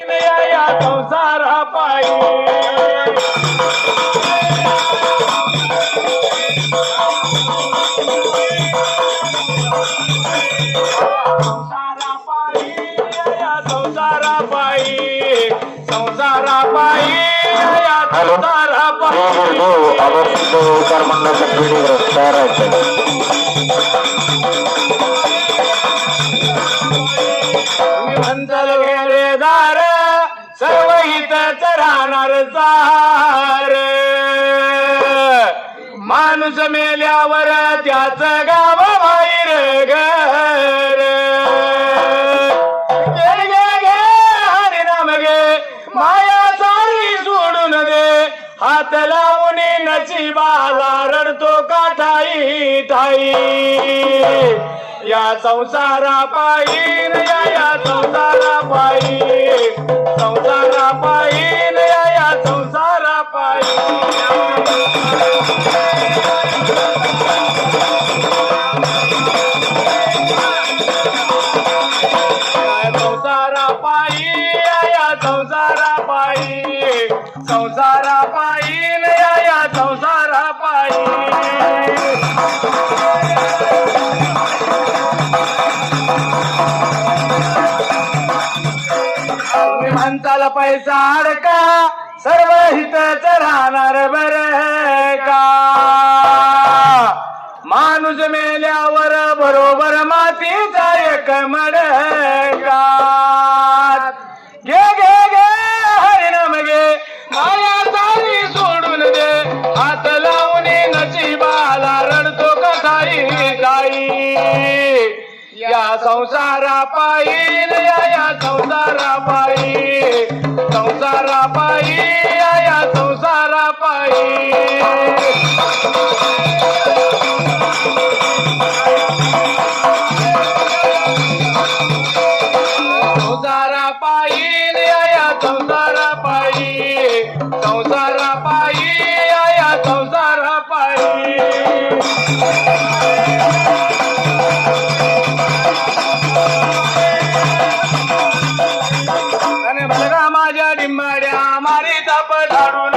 या संसारा पायी. संसारा पायी या संसारा सर्व हितच राहणार चार माणूस मेल्यावर त्याच गाव बाहेर घर. हरिनाम गे माया सारी सोडून दे. हात लावून नचिबाला रडतो काठाई ठाई या संसारा पायीन या या संसारा पायी संसारा पायीन या संसारा पायी तुम्ही पैसा अडका सर्व हितच राहणार बर का? माणूस मेल्यावर बरोबर मातीचा एक मडका. घे या संसारा पाईल या संसारा पायी संसारा पायी या संसारा संसारा पायी या संसारा पायी संसारा पायी ನಿಮ್ಮಡ್ಯಾ ಮಾರಿದ ಪಡಾಡುನ